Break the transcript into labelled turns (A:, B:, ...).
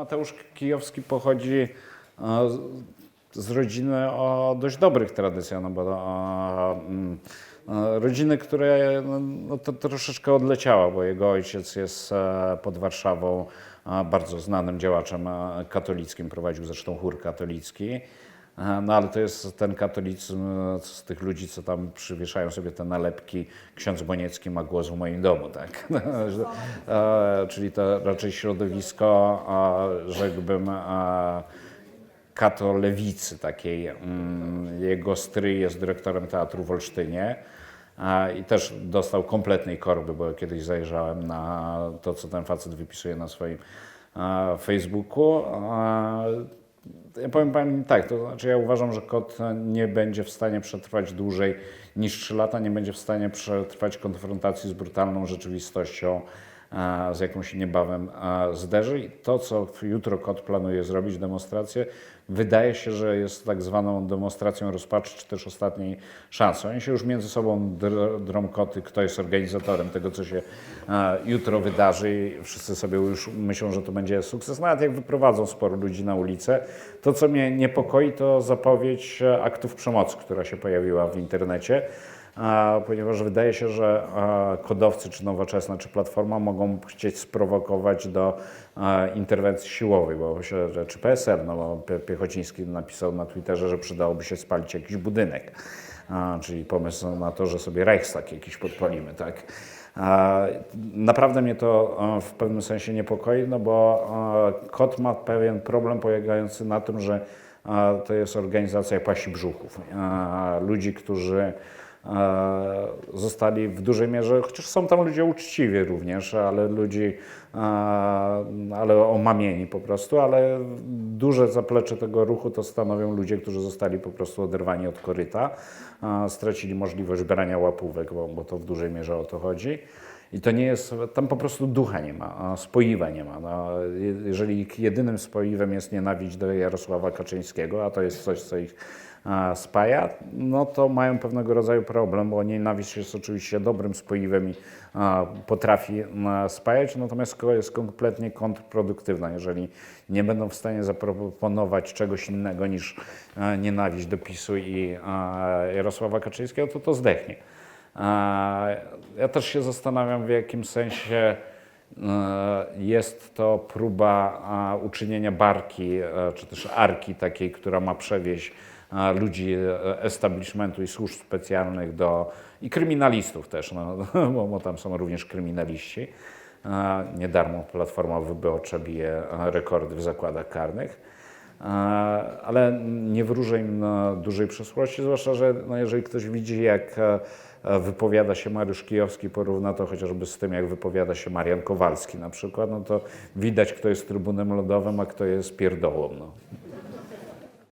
A: Mateusz Kijowski pochodzi e, z- rodziny o dość dobrych tradycjach, no bo e, e, rodziny, które no, no to troszeczkę odleciała, bo jego ojciec jest pod Warszawą bardzo znanym działaczem katolickim, prowadził zresztą chór katolicki. No ale to jest ten katolicyzm e, z tych ludzi, co tam przywieszają sobie te nalepki. Ksiądz Boniecki ma głos w moim domu, tak? E, Czyli to raczej środowisko, rzekłbym, e, katolewicy takiej. Mm, Jego stryj jest dyrektorem teatru w Olsztynie. I też dostał kompletnej korby, bo kiedyś zajrzałem na to, co ten facet wypisuje na swoim Facebooku. Ja powiem Pani tak, to znaczy ja uważam, że kot nie będzie w stanie przetrwać dłużej niż 3 lata, nie będzie w stanie przetrwać konfrontacji z brutalną rzeczywistością, z jaką się niebawem zderzy. To, co jutro kot planuje zrobić, demonstrację, wydaje się, że jest tak zwaną demonstracją rozpaczy, czy też ostatniej szansy. Oni się już między sobą dr- drą koty, kto jest organizatorem tego, co się jutro wydarzy i wszyscy sobie już myślą, że to będzie sukces. Nawet jak wyprowadzą sporo ludzi na ulicę, to co mnie niepokoi, to zapowiedź e, aktów przemocy, która się pojawiła w internecie. Ponieważ wydaje się, że kodowcy, czy Nowoczesna, czy Platforma mogą chcieć sprowokować do interwencji siłowej, bo się, czy PSL, no bo Pie- Piechociński napisał na Twitterze, że przydałoby się spalić jakiś budynek. Czyli pomysł na to, że sobie Reichstag jakiś podpalimy, tak? Naprawdę mnie to w pewnym sensie niepokoi, no bo KOT ma pewien problem polegający na tym, że to jest organizacja pasi brzuchów. Ludzi, którzy zostali w dużej mierze, chociaż są tam ludzie uczciwi również, ale ludzi, e, ale omamieni po prostu, ale duże zaplecze tego ruchu to stanowią ludzie, którzy zostali po prostu oderwani od koryta, e, stracili możliwość brania łapówek, bo, bo to w dużej mierze o to chodzi. I to nie jest, tam po prostu ducha nie ma, spoiwa nie ma. No, je- jeżeli jedynym spoiwem jest nienawiść do Jarosława Kaczyńskiego, a to jest coś, co ich spaja, no to mają pewnego rodzaju problem, bo nienawiść jest oczywiście dobrym spoiwem i potrafi spajać, natomiast jest kompletnie kontrproduktywna. Jeżeli nie będą w stanie zaproponować czegoś innego niż nienawiść do PiSu i Jarosława Kaczyńskiego, to to zdechnie. Ja też się zastanawiam, w jakim sensie e, jest to próba uczynienia barki, e, czy też arki takiej, która ma przewieźć a, ludzi e, establishmentu i służb specjalnych do, i kryminalistów też, no, bo, bo tam są również kryminaliści. Nie darmo Platforma Wyborcza bije e, rekordy w zakładach karnych. E, ale nie wróżę im na dużej przyszłości, zwłaszcza, że no jeżeli ktoś widzi, jak e, e, wypowiada się Mariusz Kijowski, porówna to chociażby z tym, jak wypowiada się Marian Kowalski na przykład, no to widać, kto jest trybunem lodowym, a kto jest pierdołą. No.